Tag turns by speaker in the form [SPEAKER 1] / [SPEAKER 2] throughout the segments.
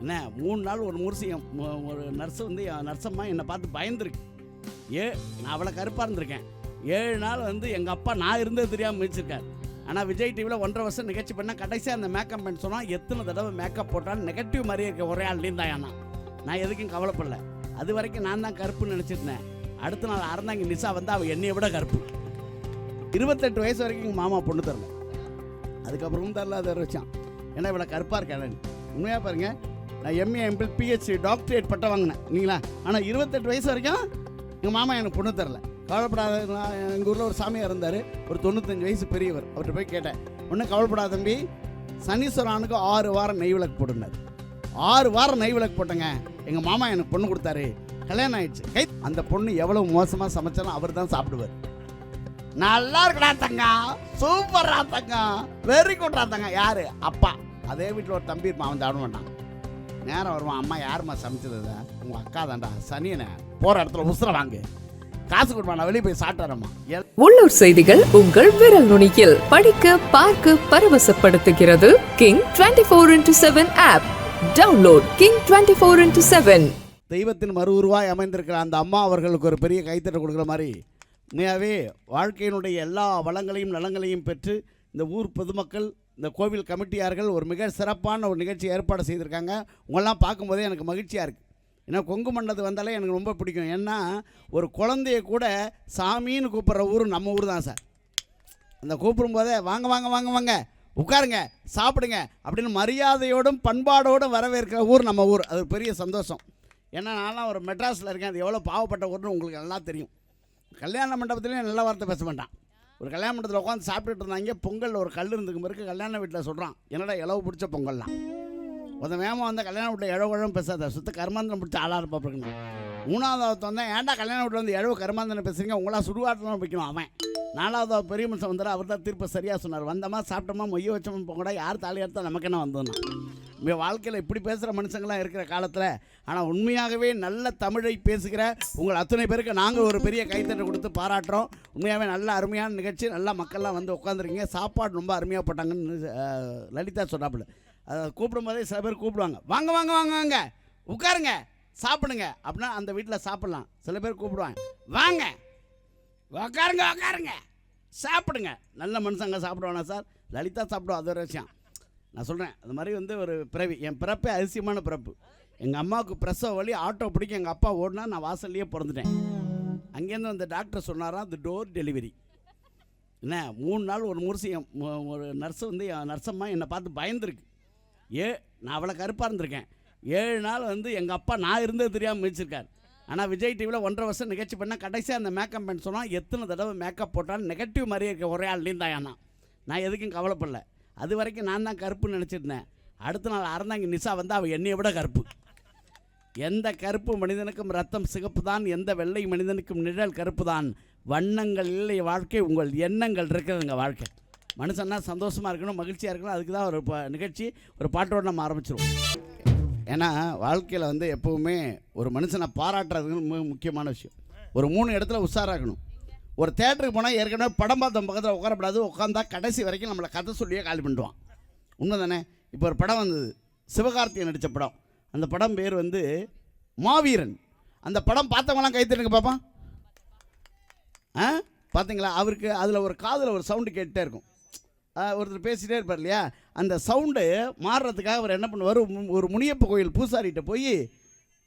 [SPEAKER 1] என்ன மூணு நாள் ஒரு முருசி என் ஒரு நர்ஸு வந்து என் நர்ஸம்மா என்னை பார்த்து பயந்துருக்கு. ஏ நான் அவ்வளோ கருப்பாக இருந்திருக்கேன். ஏழு நாள் வந்து எங்கள் அப்பா நான் இருந்தது தெரியாமல் மிதிச்சிருக்காரு ஆனால் விஜய் டிவியில் ஒன்றரை வருஷம் நிகழ்ச்சி பண்ணால் கடைசியாக அந்த மேக்கப் பண்ண சொன்னால் எத்தனை தடவை மேக்கப் போட்டாலும் நெகட்டிவ் மாதிரியே இருக்க ஒரே ஆள்லேயும் தான் நான் நான் எதுக்கும் கவலைப்படல. அது வரைக்கும் நான் தான் கருப்புன்னு நினச்சிருந்தேன் அடுத்த நாள் அறந்தாங்க நிசா வந்து அவள் என்னையை விட கருப்பு. இருபத்தெட்டு வயசு வரைக்கும் எங்கள் மாமா பொண்ணு தரல. அதுக்கப்புறமும் தரல அதை வச்சான் ஏன்னா இவ்வளோ கருப்பாக இருக்கேன் உண்மையாக பாருங்க நான் எம்ஏ எம்பிள் பிஹெச்டி டாக்டரேட் பட்டம் வாங்கினேன். நீங்களா? ஆனால் இருபத்தெட்டு வயசு வரைக்கும் எங்கள் மாமா எனக்கு பொண்ணு தரல. கவலைப்படாத நான் எங்கள் ஊரில் ஒரு சாமியார் இருந்தார். ஒரு தொண்ணூத்தஞ்சு வயசு பெரியவர். அவர்கிட்ட போய் கேட்டேன். ஒன்றும் கவலைப்படாத தம்பி சனீஸ்வரானுக்கு ஆறு வாரம் நெய் விளக்கு போட்டுனார் ஆறு வாரம் நெய் விளக்கு போட்டேங்க. எங்கள் மாமா எனக்கு பொண்ணு கொடுத்தாரு. கல்யாணம் ஆயிடுச்சு. கை அந்த பொண்ணு எவ்வளோ மோசமாக சமைச்சாலும் அவர் தான் சாப்பிடுவார். நல்லா இருக்கடா தங்கம் சூப்பர்ரா தங்கம் வெரி குட்ரா தங்கம் யாரு? அப்பா. அதே வீட்டில் ஒரு தம்பி இருப்பான். அவன் சாப்பிட மாட்டான். நேரம் வருவான். அம்மா யாரும்மா சமைச்சது உங்கள் அக்கா தான்டா. சனியனை போகிற இடத்துல உசுர வாங்கு. காசு கொடுப்பா நான் வெளியே போய் சாப்பிட்டாரம்மா
[SPEAKER 2] உள்ளூர் செய்திகள் உங்கள் விரல் நுனியில். படிக்க பார்க்க பரவசப்படுத்துகிறது King twenty four into seven app download King twenty four into seven
[SPEAKER 1] தெய்வத்தின் மறு உருவாய் அமைந்திருக்கிற அந்த அம்மா அவர்களுக்கு ஒரு பெரிய கைத்தட்டல் கொடுக்குற மாதிரி. உண்மையாகவே வாழ்க்கையினுடைய எல்லா வளங்களையும் நலங்களையும் பெற்று இந்த ஊர் பொதுமக்கள் இந்த கோவில் கமிட்டியார்கள் ஒரு மிக சிறப்பான ஒரு நிகழ்ச்சி ஏற்பாடு செய்திருக்காங்க. உங்களெல்லாம் பார்க்கும்போதே எனக்கு மகிழ்ச்சியாக இருக்குது ஏன்னா கொங்கு மண்டலத்து வந்தாலே எனக்கு ரொம்ப பிடிக்கும். ஏன்னா ஒரு குழந்தைய கூட சாமின்னு கூப்பிட்ற ஊர் நம்ம ஊர் தான் சார். அந்த கூப்பிடும்போதே வாங்க வாங்க வாங்க வாங்க. உட்காருங்க சாப்பிடுங்க. அப்படின்னு மரியாதையோடும் பண்பாடோடும் வரவேற்கிற ஊர் நம்ம ஊர். அது பெரிய சந்தோஷம். ஏன்னா நான்லாம் ஒரு மெட்ராஸில் இருக்கேன். அது எவ்வளோ பாவப்பட்ட ஊர்னு உங்களுக்கு நல்லா தெரியும். கல்யாண மண்டபத்துலேயும் நல்ல வார்த்தை பேச மாட்டான். ஒரு கல்யாண மண்டபத்தில் உட்காந்து சாப்பிட்டுட்டு இருந்தாங்க பொங்கலில் ஒரு கல் இருந்துக்கு பிறகு கல்யாண வீட்டில் சொல்கிறான் என்னடா இளவு பிடிச்ச பொங்கல்லாம்? ஒருத்தன் வேமா வந்து கல்யாணம் வீட்டில் இழவு குழம்பு பேசாத சுத்த கர்மாந்திரம் பிடிச்ச ஆளாக இருப்பா பிறகு மூணாவது ஒருத்தன் ஏன்டா கல்யாணம் வீட்டில் வந்து இழவு கருமாந்தனை பேசுறீங்க? உங்களா சுடுகாட்டில் வைக்கணும் அவன். நாலாவது பெரிய மனுஷன் வந்தார். அவர் தான் தீர்ப்பு சரியாக சொன்னார். வந்தமா சாப்பிட்டோமா மொய்ய வச்சோமா போங்கடா. யார் தாலி எடுத்தால் நமக்கு என்ன வந்தோம்னா இங்கே வாழ்க்கையில் இப்படி பேசுகிற மனுஷங்களாம் இருக்கிற காலத்தில் ஆனால் உண்மையாகவே நல்ல தமிழை பேசுகிற உங்கள் அத்தனை பேருக்கு நாங்கள் ஒரு பெரிய கைத்தட்டை கொடுத்து பாராட்டுறோம். உண்மையாகவே நல்ல அருமையான நிகழ்ச்சி. நல்லா மக்கள்லாம் வந்து உட்காந்துருக்கீங்க சாப்பாடு ரொம்ப அருமையாக போட்டாங்கன்னு லலிதா சொன்னாப்புல. அதை கூப்பிடும்போதே சில பேர் கூப்பிடுவாங்க. வாங்க வாங்க வாங்க வாங்க. உட்காருங்க. சாப்பிடுங்க. அப்படின்னா அந்த வீட்டில் சாப்பிட்லாம். சில பேர் கூப்பிடுவாங்க வாங்க உக்காருங்க உக்காருங்க. சாப்பிடுங்க. நல்ல மனுஷங்க சாப்பிடுவானா சார்? லலிதா சாப்பிடுவோம் அது ஒரு விஷயம். நான் சொல்கிறேன் அது மாதிரி வந்து ஒரு பிறவி. என் பிறப்பே அதிசயமான பிறப்பு. எங்கள் அம்மாவுக்கு பிரசவ வழி ஆட்டோ பிடிக்க எங்கள் அப்பா ஓடினா நான் வாசல்லையே பிறந்துட்டேன். அங்கேருந்து அந்த டாக்டர் சொன்னாராம் அது டோர் டெலிவரி. என்ன மூணு நாள் ஒரு முருசி ஒரு நர்ஸு வந்து என் நர்ஸம்மா என்னை பார்த்து பயந்துருக்கு. ஏ நான் அவ்வளோ கருப்பாக இருந்திருக்கேன். ஏழு நாள் வந்து எங்கள் அப்பா நான் இருந்தது தெரியாமல் முடிச்சிருக்கார் ஆனால் விஜய் டிவியில் ஒன்றரை வருஷம் நிகழ்ச்சி பண்ணால் கடைசியாக அந்த மேக்கப் பண்ண சொன்னால் எத்தனை தடவை மேக்கப் போட்டாலும் நெகட்டிவ் மாதிரியே இருக்க ஒரே ஆள்லேயும் தான் நான் நான் எதுக்கும் கவலைப்படல. அது வரைக்கும் நான் தான் கருப்புன்னு நினச்சிருந்தேன். அடுத்த நாள் அறந்தாங்க நிசா வந்து அவள் என்னைய விட கருப்பு. எந்த கருப்பு மனிதனுக்கும் ரத்தம் சிகப்பு தான் எந்த வெள்ளை மனிதனுக்கும் நிழல் கருப்பு தான். வண்ணங்கள் இல்லை வாழ்க்கை உங்கள் எண்ணங்கள் இருக்கிறதுங்க வாழ்க்கை. மனுஷன்னா சந்தோஷமாக இருக்கணும் மகிழ்ச்சியாக இருக்கணும். அதுக்கு தான் ஒரு நிகழ்ச்சி ஒரு பாட்டோடு நம்ம ஆரம்பிச்சிருவோம். ஏன்னா வாழ்க்கையில் வந்து எப்போவுமே ஒரு மனுஷனை பாராட்டுறதுக்கு மிக முக்கியமான விஷயம். ஒரு மூணு இடத்துல உஷாராகணும். ஒரு தேட்டருக்கு போனால் ஏற்கனவே படம் பார்த்த பக்கத்தில் உட்காரப்படாது உட்காந்தா கடைசி வரைக்கும் நம்மளை கதை சொல்லியே காலி பண்ணிடுவான். உண்மை தானே இப்போ ஒரு படம் வந்தது. சிவகார்த்திகேயன் நடித்த படம். அந்த படம் பேர் வந்து மாவீரன். அந்த படம் பார்த்தவங்களாம் கைத்தட்டுங்க பார்ப்பான் ஆ? பார்த்தீங்களா அவருக்கு அதில் ஒரு காதில் ஒரு சவுண்டு கேட்டுகிட்டே இருக்கும். ஒருத்தர் பேசிகிட்டே இருப்பார் இல்லையா? அந்த சவுண்டு மாறுறதுக்காக அவர் என்ன பண்ணுவார்? மு- ஒரு முனியப்ப கோயில் பூசாரிகிட்ட போய்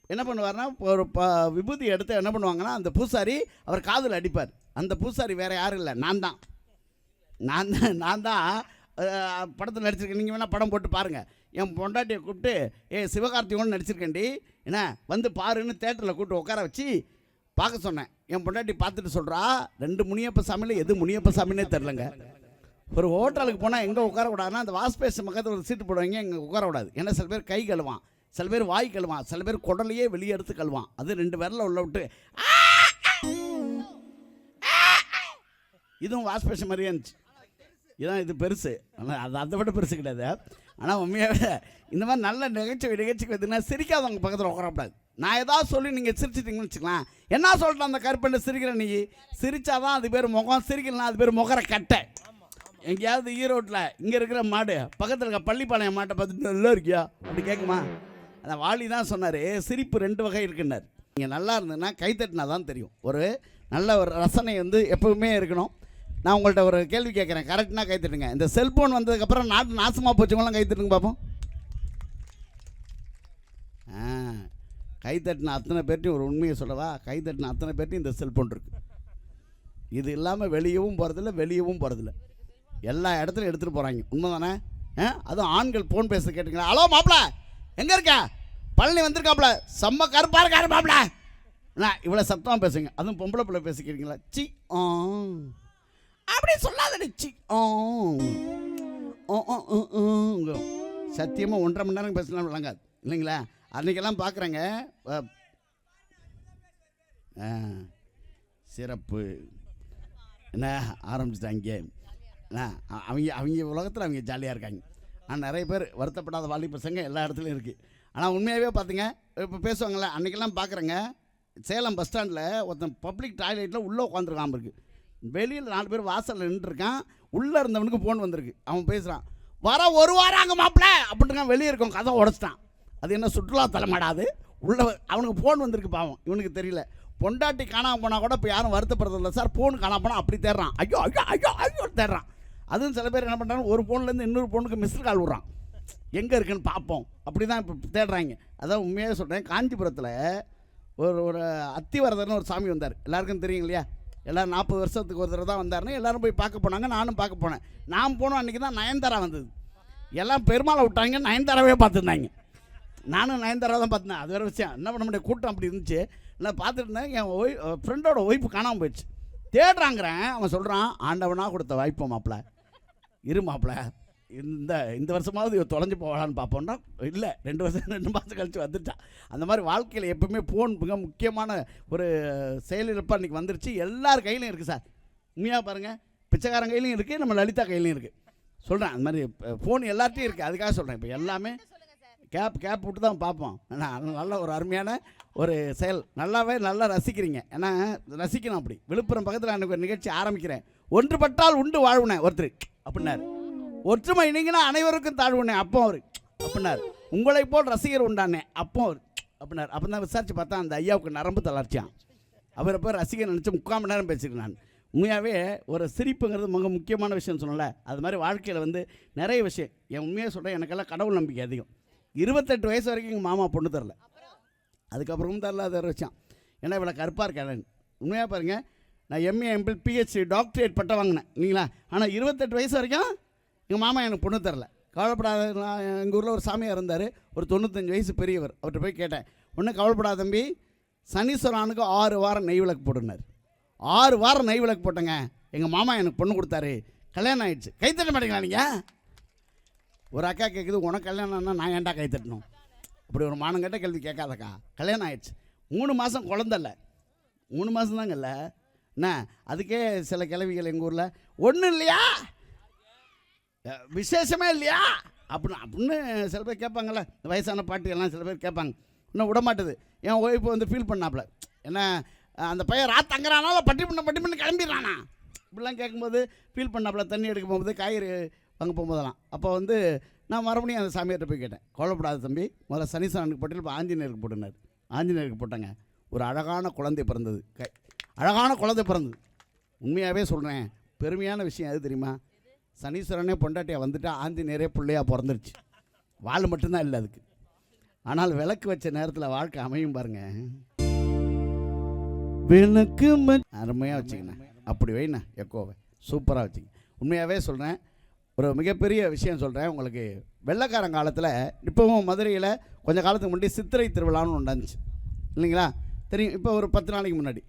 [SPEAKER 1] என்ன பண்ணுவார்னா ஒரு ப விபூதி எடுத்து என்ன பண்ணுவாங்கன்னா அந்த பூசாரி அவர் காதில் அடிப்பார். அந்த பூசாரி வேறு யாரும் இல்லை. நான் தான். நான் தான் நான் தான் படத்தில் நடிச்சிருக்கேன். நீங்கள் வேணால் படம் போட்டு பாருங்கள் என் பொண்டாட்டியை கூப்பிட்டு ஏ சிவகார்த்திகோன்னு நடிச்சிருக்கேன்டி. என்ன வந்து பாருன்னு தேட்டரில் கூப்பிட்டு உட்கார வச்சு பார்க்க சொன்னேன். என் பொண்டாட்டி பார்த்துட்டு சொல்கிறா ரெண்டு முனியப்ப சாமியில் எது முனியப்ப சாமினே தெரிலங்க ஒரு ஹோட்டலுக்கு போனால் எங்கே உட்காரக்கூடாதுன்னா அந்த வாஸ்பேஸ் பக்கத்தில் ஒரு சீட்டு போடுவாங்க எங்கே உட்காரக்கூடாது. ஏன்னா சில பேர் கை கழுவான். சில பேர் வாய் கழுவான். சில பேர் குடலையே வெளியே எடுத்து கழுவான். அது ரெண்டு விரல உள்ள விட்டு இதுவும் வாஷ் பேஷன் மாதிரியே இருந்துச்சு. இதான் இது பெருசு. ஆனால் அது அதை விட பெருசு கிடையாது. ஆனால் உண்மையாகவே இந்த மாதிரி நல்ல நிகழ்ச்சி நிகழ்ச்சிக்கு பார்த்தீங்கன்னா சிரிக்காதவங்க பக்கத்தில் உட்காரக்கூடாது. நான் ஏதாவது சொல்லி நீங்கள் சிரிச்சிட்டிங்கன்னு வச்சுக்கலாம் என்ன சொல்கிறேன் அந்த கருப்பண்ண? சிரிக்கிற நீ. சிரிச்சாதான் அது பேர் முகம். சிரிக்கலாம் அது பேர் முகர கட்டை. எங்கேயாவது ஈரோட்டில் இங்கே இருக்கிற மாடு பக்கத்தில் இருக்க பள்ளிப்பாளையம் மாட்டை பார்த்துட்டு நல்லா இருக்கியா? அப்படி கேட்குமா? அந்த வாலி தான் சொன்னார் சிரிப்பு ரெண்டு வகை இருக்குன்னார். நீங்கள் நல்லா இருந்ததுன்னா கைத்தட்டினா தான் தெரியும். ஒரு நல்ல ஒரு ரசனை வந்து எப்பவுமே இருக்கணும். நான் உங்கள்கிட்ட ஒரு கேள்வி கேட்குறேன். கரெக்ட்னா கைத்தட்டுங்க இந்த செல்ஃபோன் வந்ததுக்கப்புறம் நாட்டு நாசமாக போச்சவங்களாம் கைத்தட்டுங்க பார்ப்போம் ஆ கைத்தட்டின அத்தனை பேர்ட்டையும் ஒரு உண்மையை சொல்லவா? கைத்தட்டின அத்தனை பேர்ட்டையும் இந்த செல்ஃபோன் இருக்குது இது இல்லாமல் வெளியவும் போகிறதில்ல வெளியவும் போகிறதில்ல எல்லா இடத்துலையும் எடுத்துகிட்டு போகிறாங்க உண்மை தானே ஆ? அதுவும் ஆண்கள் ஃபோன் பேச கேட்டுங்களா ஹலோ மாப்பிள. எங்கே இருக்க? பழனி வந்திருக்காப்புல செம்ம கருப்பாக இருக்காரு மாப்பிள. நான் இவ்வளோ சத்தமாக பேசுங்க. அதுவும் பொம்பளை பிள்ளை பேசிக்கிறீங்களா? சி ஆ. அப்படி சொல்லாதடி சி ஆ. ஓ சத்தியமாக ஒன்றரை மணி நேரம் பேசலாம் விளங்காது. இல்லைங்களா? அன்றைக்கெல்லாம் பார்க்குறேங்க ஆ. சிறப்பு. என்ன ஆரம்பிச்சிட்டாங்க? அவங்க அவங்க உலகத்தில் அவங்க ஜாலியாக இருக்காங்க. ஆனால் நிறைய பேர் வருத்தப்படாத வாலி பசங்க எல்லா இடத்துலையும் இருக்குது ஆனால் உண்மையாகவே பார்த்துங்க இப்போ பேசுவாங்கள்ல அன்றைக்கெல்லாம் பார்க்குறேங்க சேலம் பஸ் ஸ்டாண்டில் ஒருத்தன் பப்ளிக் டாய்லெட்டில் உள்ளே உட்காந்துருக்காம இருக்கு. வெளியில் நாலு பேர் வாசலில் நின்றுருக்கான் உள்ளே இருந்தவனுக்கு ஃபோன் வந்திருக்கு. அவன் பேசுகிறான் வர ஒரு வாரம் அங்கே மாப்பிள்ள அப்படின்ட்டு வெளியே இருக்கும் கதை உடச்சிட்டான். அது என்ன சுற்றுலா தலைமாடாது உள்ள அவனுக்கு ஃபோன் வந்திருக்கு பாவம் இவனுக்கு தெரியல. பொண்டாட்டி காணாமல் போனால் கூட இப்போ யாரும் வருத்தப்படுறதில்ல சார் ஃபோன் காணாமல் போனால் அப்படி தேடுறான். ஐயோ ஐயோ ஐயோ ஐயோ தேடுறான். அதுவும் சில பேர் என்ன பண்ணுறாங்க ஒரு ஃபோன்லேருந்து இன்னொரு ஃபோனுக்கு மிஸ்டு கால் விட்றான். எங்கே இருக்குன்னு பார்ப்போம். அப்படி தான் இப்போ தேடுறாங்க. அதான் உண்மையாக சொல்கிறேன் காஞ்சிபுரத்தில் ஒரு ஒரு அத்திவரதர்னு ஒரு சாமி வந்தார். எல்லாருக்கும் தெரியும் இல்லையா? எல்லோரும் நாற்பது வருஷத்துக்கு ஒரு தடவை தான் வந்தாருன்னு எல்லோரும் போய் பார்க்க போனாங்க நானும் பார்க்க போனேன். நான் போனோம் அன்றைக்கி தான் நயன்தாரா வந்தது. எல்லாம் பெருமாளை விட்டாங்க நயன்தாராவே பார்த்துருந்தாங்க. நானும் நயன்தாரா தான் பார்த்தேன் அது வேறு விஷயம். என்ன பண்ண முடியாது கூட்டம் அப்படி இருந்துச்சு. நான் பார்த்துட்டு இருந்தேன் என் ஒய் ஃப்ரெண்டோட ஒய்ஃபு காணாமல் போயிடுச்சு. தேடுறாங்கிறேன். அவன் சொல்கிறான் ஆண்டவனாக கொடுத்த வாய்ப்பு மாப்பிள்ள இரு மாப்பிள்ள இந்த இந்த வருஷமாவது இவ தொலைஞ்சு போகலான்னு பார்ப்போம்னா இல்லை ரெண்டு வருஷம் ரெண்டு மாதம் கழிச்சு வந்துட்டான் அந்த மாதிரி வாழ்க்கையில் எப்பவுமே ஃபோன் மிக முக்கியமான ஒரு செயலிழப்பாக இன்றைக்கி வந்துருச்சு. எல்லார் கையிலையும் இருக்குது சார். உண்மையாக பாருங்கள் பிச்சைக்காரன் கையிலையும் இருக்குது நம்ம லலிதா கையிலையும் இருக்குது சொல்கிறேன் அந்த மாதிரி ஃபோன் எல்லார்ட்டையும் இருக்குது அதுக்காக சொல்கிறேன் இப்போ எல்லாமே கேப் கேப் விட்டு தான் பார்ப்போம் அது நல்ல ஒரு அருமையான ஒரு செயல். நல்லாவே நல்லா ரசிக்கிறீங்க. ஏன்னா ரசிக்கணும் அப்படி. விழுப்புரம் பக்கத்தில் எனக்கு ஒரு நிகழ்ச்சி ஆரம்பிக்கிறேன். ஒன்றுபட்டால் உண்டு வாழ்வுனேன் ஒருத்தர். அப்படின்னாரு. ஒற்றுமை நீங்கன்னா அனைவருக்கும் தாழ்வுனே அப்போ அவர். அப்படின்னாரு. உங்களை போல் ரசிகர் உண்டானே அப்போ அவர். அப்படின்னாரு. அப்போ தான் விசாரிச்சு பார்த்தா அந்த ஐயாவுக்கு நரம்பு தளர்ச்சியான் அவரை போய் ரசிகர் நினச்சி முக்கால் மணி நேரம் பேசிக்கிறேன் நான் உண்மையாகவே ஒரு சிரிப்புங்கிறது மிக முக்கியமான விஷயம் சொன்னல அது மாதிரி வாழ்க்கையில் வந்து நிறைய விஷயம். என் உண்மையாக சொல்கிறேன் எனக்கெல்லாம் கடவுள் நம்பிக்கை அதிகம். இருபத்தெட்டு வயசு வரைக்கும் எங்கள் மாமா பொண்ணு தரல. அதுக்கப்புறமும் தரல அது வச்சான் விஷயம். ஏன்னா இவ்வளோ கருப்பாக இருக்கேன் உண்மையாக பாருங்கள் நான் எம்ஏ எம்பிள் பிஹெச்டி டாக்டரேட் பட்டம் வாங்கினேன் இல்லைங்களா? ஆனால் இருபத்தெட்டு வயசு வரைக்கும் எங்கள் மாமா எனக்கு பொண்ணு தரல. கவலைப்படாத நான் எங்கள் ஊரில் ஒரு சாமியார் இருந்தார். ஒரு தொண்ணூத்தஞ்சு வயசு பெரியவர். அவர்கிட்ட போய் கேட்டேன் ஒன்றும் கவலைப்படாத தம்பி சனீஸ்வரானுக்கு ஆறு வாரம் நெய் விளக்கு போட்டுனார் ஆறு வாரம் நெய் விளக்கு போட்டேங்க. எங்கள் மாமா எனக்கு பொண்ணு கொடுத்தாரு. கல்யாணம் ஆகிடுச்சு கை தட்ட மாட்டீங்களா நீங்கள் ஒரு அக்கா கேட்குது உனக்கு கல்யாணம்னா நான் ஏன்டா கை தட்டணும்? அப்படி ஒரு மானங்கட்ட கேள்வி கேட்காதக்கா. கல்யாணம் ஆகிடுச்சு மூணு மாதம் குழந்தல்ல மூணு மாதம் தாங்கல்ல என்ன? அதுக்கே சில கிழவிகள் எங்கள் ஊரில். ஒன்றும் இல்லையா? விசேஷமே இல்லையா? அப்படின்னு அப்படின்னு சில பேர் கேட்பாங்கல்ல இந்த வயசான பாட்டுகள்லாம் சில பேர் கேட்பாங்க இன்னும் விட மாட்டுது. என் ஒய்ஃபு வந்து ஃபீல் பண்ணாப்புல. என்ன அந்த பையன் ராத் தங்குறானால பட்டி பண்ண பட்டி பண்ண கிளம்பிடுறானா? இப்படிலாம் கேட்கும்போது ஃபீல் பண்ணாப்புல. தண்ணி எடுக்க போகும்போது காய்கறி வாங்க போகும்போதெல்லாம். அப்போ வந்து நான் மறுபடியும் அந்த சாமியார்ட்ட போய் கேட்டேன். கவலைப்படாத தம்பி. முதல்ல சனீஸ்வரனுக்கு போட்டு இப்போ ஆஞ்சநேயருக்கு போட்டுனார். ஆஞ்சநேயருக்கு போட்டாங்க. ஒரு அழகான குழந்தை பிறந்தது. கை அழகான குழந்தை பிறந்தது உண்மையாகவே சொல்கிறேன் பெருமையான விஷயம் எது தெரியுமா? சனீஸ்வரனே பொண்டாட்டியா வந்துட்டா ஆஞ்சநேயரே பிள்ளையா பிறந்துருச்சு. வாழ் மட்டும்தான் இல்லை அதுக்கு. ஆனால் விளக்கு வச்ச நேரத்தில் வாழ்க்கை அமையும் பாருங்க. விளக்கு அருமையாக வச்சுக்கண்ணே. அப்படி வைண்ணா எக்கோவை. சூப்பராக வச்சுங்க உண்மையாகவே சொல்கிறேன் ஒரு மிகப்பெரிய விஷயம் சொல்கிறேன் உங்களுக்கு வெள்ளைக்காரன் காலத்தில் இப்போவும் மதுரையில் கொஞ்சம் காலத்துக்கு முன்னாடி சித்திரை திருவிழான்னு ஒன்று நடந்துச்சு. இல்லைங்களா? தெரியும் இப்போ ஒரு பத்து நாளைக்கு முன்னாடி.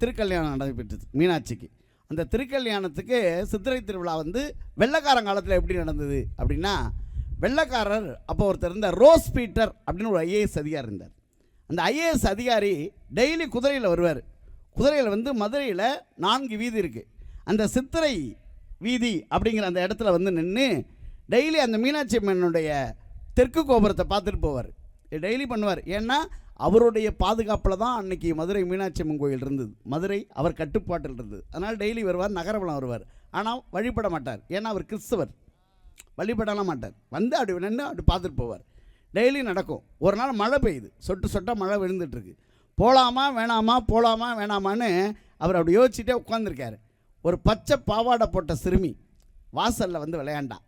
[SPEAKER 1] திருக்கல்யாணம் நடைபெற்றது மீனாட்சிக்கு. அந்த திருக்கல்யாணத்துக்கு சித்திரை திருவிழா வந்து வெள்ளைக்காரன் காலத்தில் எப்படி நடந்தது அப்படின்னா வெள்ளக்காரர் அப்போ ஒருத்தர் இருந்தார் ரோஸ் பீட்டர் அப்படின்னு ஒரு ஐஏஎஸ் அதிகாரி இருந்தார். அந்த ஐஏஎஸ் அதிகாரி டெய்லி குதிரையில் வருவார். குதிரையில் வந்து மதுரையில் நான்கு வீதி இருக்குது அந்த சித்திரை வீதி அப்படிங்கிற அந்த இடத்துல வந்து நின்று டெய்லி அந்த மீனாட்சி அம்மனுடைய தெற்கு கோபுரத்தை பார்த்துட்டு போவார். டெய்லி பண்ணுவார். ஏன்னா அவருடைய பாதுகாப்பில் தான் அன்னைக்கு மதுரை மீனாட்சி அம்மன் கோயில் இருந்தது. மதுரை அவர் கட்டுப்பாட்டில் இருந்தது. அதனால் டெய்லி வருவார் நகரவலம் வருவார். ஆனால் வழிபட மாட்டார். ஏன்னா அவர் கிறிஸ்தவர். வழிபடலாம் மாட்டார். வந்து அப்படி நின்று அப்படி பார்த்துட்டு போவார். டெய்லி நடக்கும். ஒரு நாள் மழை பெய்யுது. சொட்டு சொட்டாக மழை விழுந்துட்டுருக்கு. போகலாமா வேணாமா போகலாமா வேணாமான்னு அவர் அப்படி யோசிச்சுட்டே உட்காந்துருக்காரு ஒரு பச்சை பாவாடை போட்ட சிறுமி வாசலில் வந்து விளையாண்டா.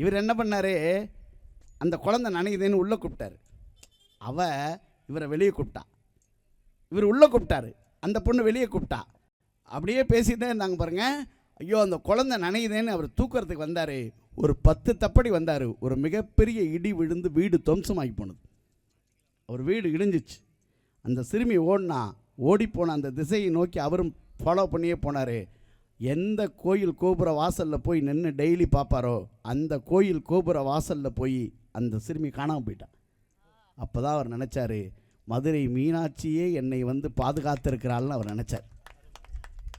[SPEAKER 1] இவர் என்ன பண்ணார்? அந்த குழந்தை நனையுதுன்னு உள்ளே கூப்பிட்டாரு. அவள் இவரை வெளியே கூப்பிட்டா. இவர் உள்ளே கூப்பிட்டாரு. அந்த பொண்ணு வெளியே கூப்பிட்டா. அப்படியே பேசிட்டே இருந்தாங்க பாருங்க. ஐயோ அந்த குழந்தை நனையுதேன்னு அவர் தூக்கிறதுக்கு வந்தார். ஒரு பத்து தப்படி வந்தார். ஒரு மிகப்பெரிய இடி விழுந்து வீடு துவம்சமாகி போனது. ஒரு வீடு இடிஞ்சிச்சு. அந்த சிறுமி ஓடினா ஓடிப்போன அந்த திசையை நோக்கி அவரும் ஃபாலோ பண்ணியே போனார். எந்த கோயில் கோபுர வாசலில் போய் நின்று டெய்லி பார்ப்பாரோ அந்த கோயில் கோபுர வாசலில் போய் அந்த சிறுமி காணாமல் போயிட்டான் அப்போ தான் அவர் நினச்சாரு மதுரை மீனாட்சியே என்னை வந்து பாதுகாத்திருக்கிறாள்னு அவர் நினச்சார்.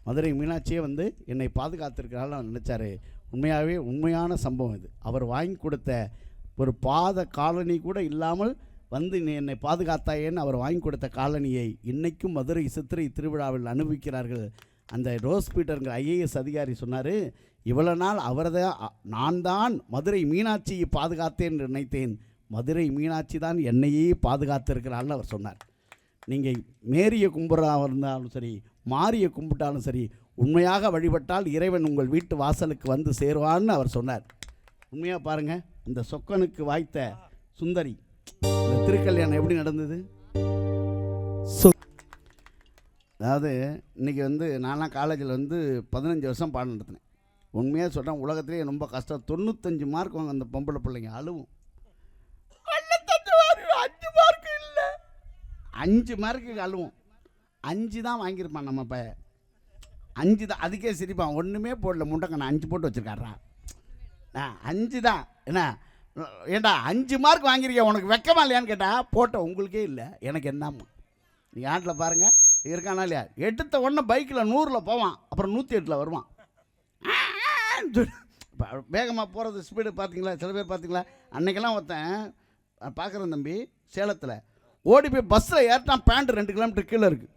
[SPEAKER 1] மதுரை மீனாட்சியே வந்து என்னை பாதுகாத்திருக்கிறாள்னு அவர் நினச்சாரு. உண்மையாகவே உண்மையான சம்பவம் இது. அவர் வாங்கி கொடுத்த ஒரு பாத காலனி கூட இல்லாமல் வந்து நீ என்னை பாதுகாத்தாயேன்னு அவர் வாங்கி கொடுத்த காலனியை இன்றைக்கும் மதுரை சித்திரை திருவிழாவில் அனுபவிக்கிறார்கள். அந்த ரோஸ் பீட்டருங்கிற ஐஏஎஸ் அதிகாரி சொன்னார் இவ்வளோ நாள் அவர்தான் நான் தான் மதுரை மீனாட்சியை பாதுகாத்தேன் என்று நினைத்தேன். மதுரை மீனாட்சி தான் என்னையே பாதுகாத்திருக்கிறாள்னு அவர் சொன்னார். நீங்கள் மேரிய கும்பிட்றா இருந்தாலும் சரி மாரியை கும்பிட்டாலும் சரி உண்மையாக வழிபட்டால் இறைவன் உங்கள் வீட்டு வாசலுக்கு வந்து சேருவான்னு அவர் சொன்னார். உண்மையாக பாருங்கள் இந்த சொக்கனுக்கு வாய்த்த சுந்தரி இந்த திருக்கல்யாணம் எப்படி நடந்தது? அதாவது இன்றைக்கி வந்து நான்லாம் காலேஜில் வந்து பதினஞ்சு வருஷம் பாடம் நடத்தினேன். உண்மையாக சொல்கிறேன் உலகத்திலே ரொம்ப கஷ்டம். தொண்ணூத்தஞ்சு மார்க் வாங்க அந்த பொம்பளை பிள்ளைங்க அழுவும் தொண்ணூத்தஞ்சு மார்க் அஞ்சு மார்க் இல்லை அஞ்சு மார்க்கு அழுவோம். அஞ்சு தான் வாங்கியிருப்பான் நம்ம பையன். அஞ்சு தான் அதுக்கே சிரிப்பான். ஒன்றுமே போடல முண்டக்கண்ணா அஞ்சு போட்டு வச்சுருக்காரா ஆ அஞ்சு தான். என்ன? ஏண்டா அஞ்சு மார்க் வாங்கியிருக்கேன் உனக்கு வெக்கமா இல்லையான்னு கேட்டால் போட்ட உங்களுக்கே இல்லை. எனக்கு என்னம்மா நீ ஆட்டில் பாருங்கள் இருக்கானா இல்லையா? எடுத்த உடனே பைக்கில் நூறில் போவான். அப்புறம் நூற்றி எட்டில் வருவான். வேகமாக போகிறது ஸ்பீடு பார்த்தீங்களா சில பேர் பார்த்தீங்களா அன்றைக்கெல்லாம் ஒருத்தன் பார்க்குறேன் தம்பி சேலத்தில். ஓடி போய் பஸ்ஸில் ஏறிட்டான் பேண்ட் ரெண்டு கிலோமீட்டர் கீழே இருக்குது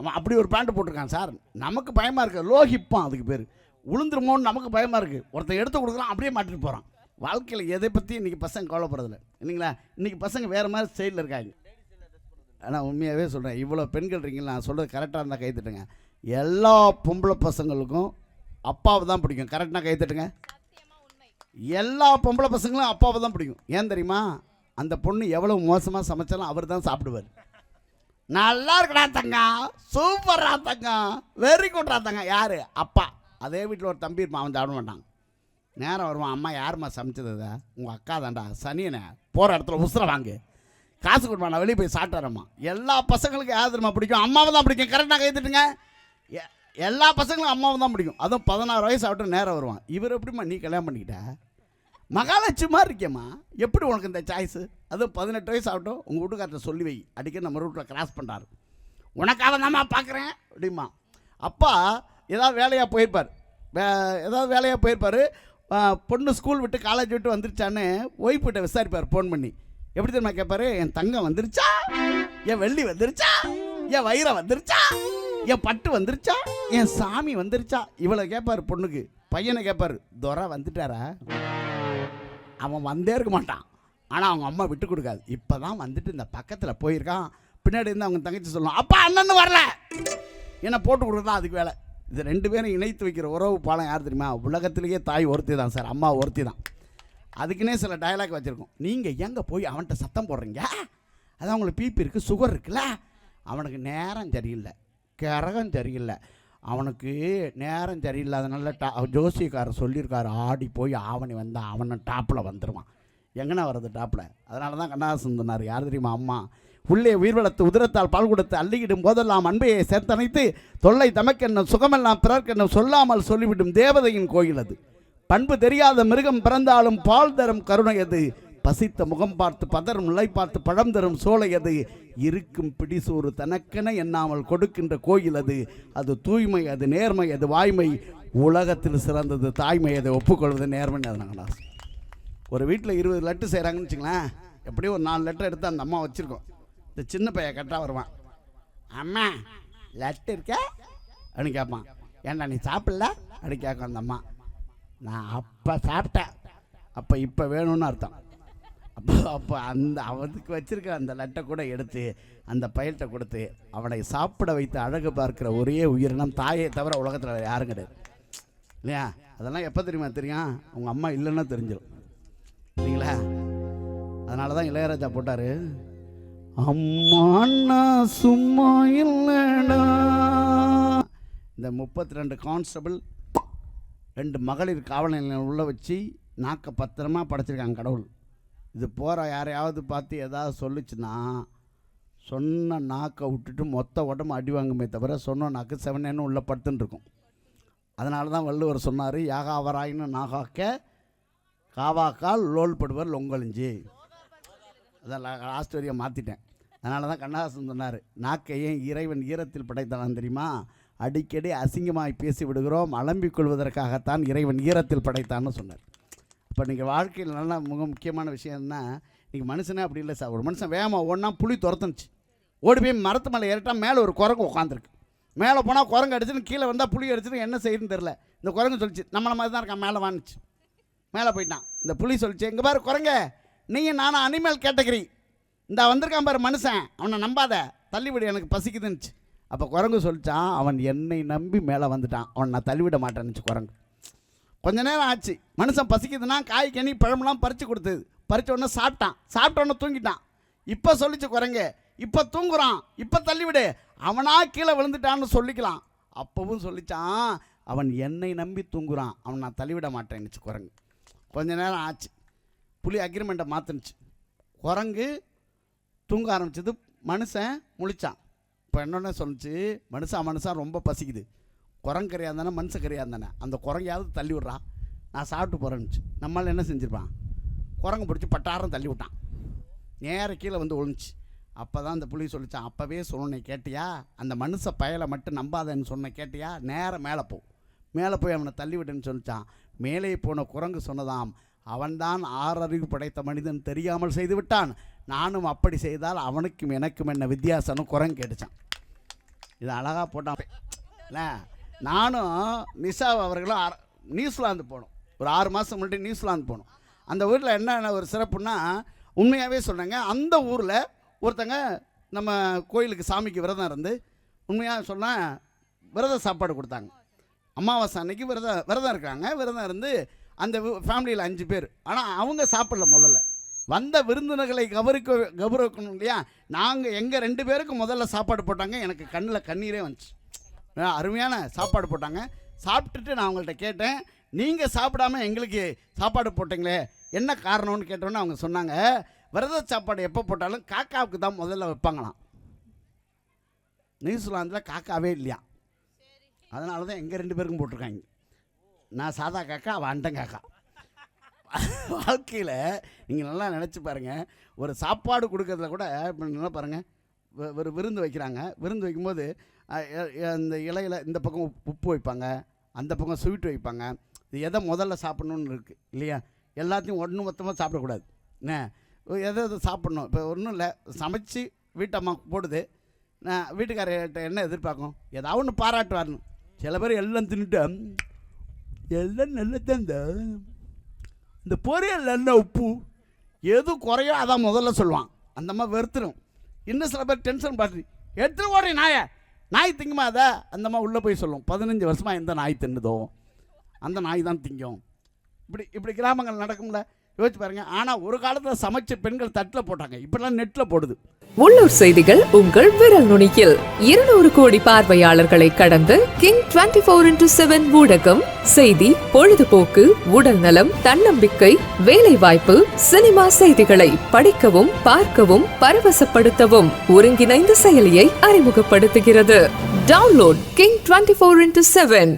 [SPEAKER 1] அவன் அப்படி ஒரு பேண்ட் போட்டிருக்கான் சார். நமக்கு பயமாக இருக்குது லோஹிப்பான் அதுக்கு பேர். உளுந்துருமோன்னு நமக்கு பயமாக இருக்குது ஒருத்தன் எடுத்து கொடுக்குறான் அப்படியே மாட்டிட்டு போகிறான் வாழ்க்கையில் எதை பற்றி இன்றைக்கி பசங்க கவலைப்படுறதில்ல. இல்லைங்களா? இன்றைக்கி பசங்க வேறு மாதிரி ஸ்டைலில் இருக்காங்க. ஆனால் உண்மையாகவே சொல்கிறேன் இவ்வளோ பெண்கள் இருக்கீங்களா? நான் சொல்கிறது கரெக்டாக இருந்தால் கைத்துட்டுங்க எல்லா பொம்பளை பசங்களுக்கும் அப்பாவை தான் பிடிக்கும். கரெக்டாக கைத்துட்டுங்க எல்லா பொம்பளை பசங்களும் அப்பாவை தான் பிடிக்கும். ஏன் தெரியுமா? அந்த பொண்ணு எவ்வளோ மோசமாக சமைச்சாலும் அவர் தான் சாப்பிடுவார். நல்லா இருக்கடா தங்கம் சூப்பரா தங்கம் வெரி குட்ரா தங்கம் யார்? அப்பா. அதே வீட்டில் ஒரு தம்பி இருப்பான் அவன் சாப்பிட மாட்டான். நேரம் வருவான் அம்மா யாரும்மா சமைச்சது உங்கள் அக்கா தாண்டா சனியனே. போகிற இடத்துல உசுர வாங்கு. காசு கொடுப்பா நான் வெளியே போய் சாப்பிட்டாரம்மா எல்லா பசங்களுக்கும் யார் தெரியுமா பிடிக்கும்? அம்மாவை தான் பிடிக்கும். கரெக்டாக கைத்துட்டுங்க எ- எல்லா பசங்களும் அம்மாவை தான் பிடிக்கும். அதுவும் பதினாறு வயசு ஆகட்டும் நேரம் வருவான். இவர் எப்படிம்மா நீ கல்யாணம் பண்ணிக்கிட்ட? மகாலட்சுமா இருக்கேம்மா. எப்படி உனக்கு இந்த சாய்ஸு அதுவும் பதினெட்டு வயசு ஆகட்டும் உங்கள் வீட்டுக்கார்ட்ட சொல்லி வை. அடிக்கடி நம்ம ரூட்டில் கிராஸ் பண்ணுறாரு உனக்காக தான்மா பார்க்குறேன் அப்படிமா அப்பா ஏதாவது வேலையாக போயிருப்பார். வே ஏதாவது வேலையாக போயிருப்பார். பொண்ணு ஸ்கூல் விட்டு காலேஜ் விட்டு வந்துருச்சான்னு ஒய்ஃப்கிட்ட விசாரிப்பார் ஃபோன் பண்ணி. எப்படி தெரியுமா கேட்பாரு என் தங்கம் வந்துருச்சா? என் வெள்ளி வந்துருச்சா? என் வைரம் வந்துருச்சா? என் பட்டு வந்துருச்சா? என் சாமி வந்துருச்சா? இவ்வளோ கேட்பார் பொண்ணுக்கு. பையனை கேட்பார் துரை வந்துட்டாரா? அவன் வந்தே இருக்க மாட்டான். ஆனால் அவங்க அம்மா விட்டு கொடுக்காது. இப்போ தான் வந்துட்டு இந்த பக்கத்தில் போயிருக்கான். பின்னாடி இருந்து அவங்க தங்கச்சி சொல்லுவான் அப்பா அண்ணன் வரல. என்னை போட்டு கொடுக்குறதா அதுக்கு வேலை. இது ரெண்டு பேரும் இணைத்து வைக்கிற உறவு பாலம் யார் தெரியுமா? உலகத்திலேயே தாய் ஒருத்தி தான் சார். அம்மா ஒருத்தி தான் அதுக்குன்னே சில டயலாக் வச்சுருக்கோம். நீங்கள் எங்கே போய் அவன்கிட்ட சத்தம் போடுறீங்க? அது அவங்களுக்கு பிபி இருக்குது சுகர் இருக்குல்ல? அவனுக்கு நேரம் சரியில்லை. கரகம் சரியில்லை. அவனுக்கு நேரம் சரியில்லாதனால டா ஜோசியக்காரர் சொல்லியிருக்காரு ஆடி போய் ஆவணி வந்தால் அவனை டாப்பில் வந்துடுவான் எங்கண்ணா வர்றது டாப்பில் அதனால தான் கண்ணாசன் சொன்னார் யார் தெரியுமா அம்மா? உள்ளே உயிர் வளர்த்து உதிரத்தால் பால் கொடுத்து அள்ளியிடும் போதெல்லாம் அன்பையை சேர்த்தனைத்து தொல்லை தமக்கென்னும் சுகமெல்லாம் பிறர்க்கென்ன சொல்லாமல் சொல்லிவிடும் தேவதையின் கோயில் அது. பண்பு தெரியாத மிருகம் பிறந்தாலும் பால் தரும் கருணை அது. பசித்த முகம் பார்த்து பதர் முளை பார்த்து பழம் தரும் சோலை அது. இருக்கும் பிடிசோறு தனக்கென எண்ணாமல் கொடுக்கின்ற கோயில் அது. அது தூய்மை அது நேர்மை அது வாய்மை. உலகத்தில் சிறந்தது தாய்மை அதை ஒப்புக்கொள்வது நேர்மை அதனால ஒரு வீட்டில் இருபது லட்டு செய்கிறாங்கன்னு வச்சுங்களேன் எப்படியும் ஒரு நாலு லெட்டர் எடுத்து அந்த அம்மா வச்சுருக்கோம். இந்த சின்ன பையன் கரெக்டாக வருவான். அம்மா லட்டு இருக்க? அப்படின்னு கேட்பான். ஏன்டா நீ சாப்பிடல? அப்படின்னு கேட்கும் அந்த அம்மா. நான் அப்போ சாப்பிட்டேன். அப்போ இப்போ வேணும்னு அர்த்தம். அப்போ அப்போ அந்த அவனுக்கு வச்சிருக்க அந்த லட்டை கூட எடுத்து அந்த பயல்கிட்ட கொடுத்து அவனை சாப்பிட வைத்து அழகு பார்க்கிற ஒரே உயிரினம் தாயை தவிர உலகத்தில் யாரும் கிடையாது. இல்லையா? அதெல்லாம் எப்போ தெரியுமா தெரியும்? அவங்க அம்மா இல்லைன்னா தெரிஞ்சிடும் இல்லைங்களா? அதனால தான் இளையராஜா போட்டார். அம்மா சும்மா இல்லைடா. இந்த முப்பத்தி ரெண்டு கான்ஸ்டபிள் ரெண்டு மகளிர் காவல் நிலையம் உள்ள வச்சு நாக்க பத்திரமா படைச்சிருக்காங்க கடவுள். இது போகிற யாரையாவது பார்த்து எதாவது சொல்லுச்சுன்னா சொன்ன நாக்கை விட்டுட்டு மொத்த உடம்பு அடி வாங்குமே தவிர சொன்ன நாக்கு செவனேன்னு உள்ள படுத்துன்னு இருக்கும். அதனால தான் வள்ளுவர் சொன்னார் யாகாவராயின்னு நாகாக்க காவாக்கால் லோல் படுவர் லொங்கொழிஞ்சி. அதான் லாஸ்ட் மாற்றிட்டேன் அதனால தான் கண்ணதாசன் சொன்னார் நாக்கை ஏன் இறைவன் ஈரத்தில் படைத்தான் தெரியுமா? அடிக்கடி அசிங்கமாய் பேசி விடுகிறோம் அலம்பிக் கொள்வதற்காகத்தான் இறைவன் ஈரத்தில் படைத்தான்னு சொன்னார். இப்போ நீங்கள் வாழ்க்கையில் நல்லா மிக முக்கியமான விஷயம் என்ன நீங்கள் மனுஷனே அப்படி இல்லை சார். ஒரு மனுஷன் வேகமாக ஒன்றா புளி துரத்துனுச்சு. ஓடி போய் மரத்து மேலே ஏறிட்டா மேலே ஒரு குரங்கு உட்காந்துருக்கு மேலே போனால் குரங்கு அடிச்சுன்னு கீழே வந்தால் புளி அடிச்சுன்னு என்ன செய்யுன்னு தெரில இந்த குரங்கு சொல்லிச்சு நம்மளை மாதிரி தான் இருக்கான் மேலே வானுச்சு. மேலே போயிட்டான். இந்த புளி சொல்லிச்சு எங்கே பாரு குரங்க நீங்கள் நானும் அனிமல் கேட்டகரி இந்த வந்திருக்கான் பாரு மனுஷன் அவனை நம்பாத. தள்ளிவிடு எனக்கு பசிக்குதுன்னுச்சு. அப்போ குரங்கு சொல்லித்தான் அவன் என்னை நம்பி மேலே வந்துட்டான். அவன் நான் தள்ளிவிட மாட்டேன்னுச்சு குரங்கு. கொஞ்ச நேரம் ஆச்சு. மனுஷன் பசிக்குதுன்னா காய் கனி பழமெல்லாம் பறித்து கொடுத்தது. பறிச்ச உடனே சாப்பிட்டான். சாப்பிட்ட உடனே தூங்கிட்டான். இப்போ சொல்லிச்சு குரங்கு. இப்போ தூங்குறான். இப்போ தள்ளிவிடு அவனா கீழே விழுந்துட்டான்னு சொல்லிக்கலாம். அப்பவும் சொல்லிச்சான் அவன் என்னை நம்பி தூங்குறான். அவன் நான் தள்ளிவிட மாட்டேன்னுச்சு குரங்கு. கொஞ்ச நேரம் ஆச்சு. புலி அக்ரிமெண்ட்டை மாற்றுனுச்சு குரங்கு தூங்க ஆரம்பிச்சது மனுஷன் முழிச்சான். இப்போ என்னென்ன சொல்லிச்சு மனுஷன் மனுஷன் ரொம்ப பசிக்குது. குரங்கு கறியாக இருந்தானே மனுஷ கறியாக இருந்தானே? அந்த குரங்கையாவது தள்ளி விட்றா. நான் சாப்பிட்டு போகிறேன்னுச்சு நம்மளால் என்ன செஞ்சுருப்பான்? குரங்கு பிடிச்சி பட்டாரம் தள்ளி விட்டான். நேர கீழே வந்து விழுந்துச்சு. அப்போ தான் அந்த புலி சொல்லிச்சான் அப்போவே சொன்னேன் கேட்டியா? அந்த மனுஷ பயலை மட்டும் நம்பாதேன்னு சொன்ன கேட்டியா? நேரம் மேலே போ. மேலே போய் அவனை தள்ளி சொல்லித்தான் மேலே போன குரங்கு சொன்னதாம் அவன்தான் ஆறறிவு படைத்த மனிதன் தெரியாமல் செய்து விட்டான். நானும் அப்படி செய்தால் அவனுக்கும் எனக்கும் என்ன வித்தியாசம்னு குரங்கு கேட்டுச்சான். இது அழகாக போட்டான். இல்லை நானும் நிஷா அவர்களும் நியூசிலாந்து போனோம். ஒரு ஆறு மாதம் முன்னாடி நியூசிலாந்து போனோம். அந்த ஊரில் என்னென்ன ஒரு சிறப்புன்னா உண்மையாகவே சொல்கிறாங்க அந்த ஊரில் ஒருத்தங்க நம்ம கோயிலுக்கு சாமிக்கு விரதம் இருந்து உண்மையாக சொன்னால் விரத சாப்பாடு கொடுத்தாங்க. அமாவாசை அன்னைக்கு விரதம் விரதம் இருக்காங்க. விரதம் இருந்து அந்த ஃபேமிலியில் அஞ்சு பேர். ஆனால் அவங்க சாப்பிடல முதல்ல. வந்த விருந்தினர்களை கௌரவிக்க கௌரவிக்கணும் இல்லையா? நாங்கள் எங்கள் ரெண்டு பேருக்கு முதல்ல சாப்பாடு போட்டாங்க. எனக்கு கண்ணில் கண்ணீரே வந்துச்சு. அருமையான சாப்பாடு போட்டாங்க. சாப்பிட்டுட்டு நான் அவங்கள்ட்ட கேட்டேன். நீங்கள் சாப்பிடாம எங்களுக்கு சாப்பாடு போட்டீங்களே என்ன காரணம்னு கேட்டோன்னு அவங்க சொன்னாங்க விரத சாப்பாடு எப்போ போட்டாலும் காக்காவுக்கு தான் முதல்ல வைப்பாங்களாம். நியூசிலாந்தில் காக்காவே இல்லையா? அதனால தான் எங்கள் ரெண்டு பேருக்கும் போட்டிருக்காங்க. நான் சாதா காக்கா அவள் அண்டன் காக்கா. வாழ்க்கையில் நீங்கள் நல்லா நினச்சி பாருங்கள் ஒரு சாப்பாடு கொடுக்கறதுல கூட இப்போ நல்லா பாருங்கள் ஒரு விருந்து வைக்கிறாங்க. விருந்து வைக்கும்போது இந்த இலையில இந்த பக்கம் உப்பு- உப்பு வைப்பாங்க. அந்த பக்கம் ஸ்வீட் வைப்பாங்க. இது எதை முதல்ல சாப்பிட்ணுன்னு இருக்குது இல்லையா? எல்லாத்தையும் ஒன்று மொத்தமாக சாப்பிடக்கூடாது. என்ன? எதை எதை சாப்பிட்ணும்? இப்போ ஒன்றும் இல்லை. சமைச்சு வீட்டம்மா போடுது. நான் வீட்டுக்காரர்கிட்ட என்ன எதிர்பார்க்கும்? ஏதாவது ஒன்று பாராட்டுவார்னு சில பேர் எல்லாம் தின்னுட்டு "ம், எல்லாம் நல்லதான் இந்த பொரியல் என்ன உப்பு? எது குறையோ அதான் முதல்ல சொல்லுவான். அந்த மாதிரி வெறுத்துடும் இன்னும் சில பேர் டென்ஷன் பார்த்து எடுத்துகிட்டு ஓடுறேன் நாயை. நாய் திங்குமா அதை? அந்த உள்ளே போய் சொல்லும். பதினஞ்சு வருஷமாக எந்த நாய் தின்னுதோ அந்த நாய் தான் திங்கும். இப்படி இப்படி கிராமங்கள் நடக்கும்ல? யோசிச்சு பாருங்க. ஆனால் ஒரு காலத்தில் சமைச்ச பெண்கள் தட்டில் போட்டாங்க. இப்பெல்லாம் நெட்டில் போடுது.
[SPEAKER 2] உள்ளூர் செய்திகள் உங்கள் விரல் நுனியில். இருநூறு கோடி பார்வையாளர்களை கடந்து King twenty four into seven ஊடகம் செய்தி பொழுதுபோக்கு உடல் நலம் தன்னம்பிக்கை வேலை வாய்ப்பு சினிமா செய்திகளை படிக்கவும் பார்க்கவும் பரவசப்படுத்தவும் ஒருங்கிணைந்த செயலியை அறிமுகப்படுத்துகிறது. Download King twenty four into seven.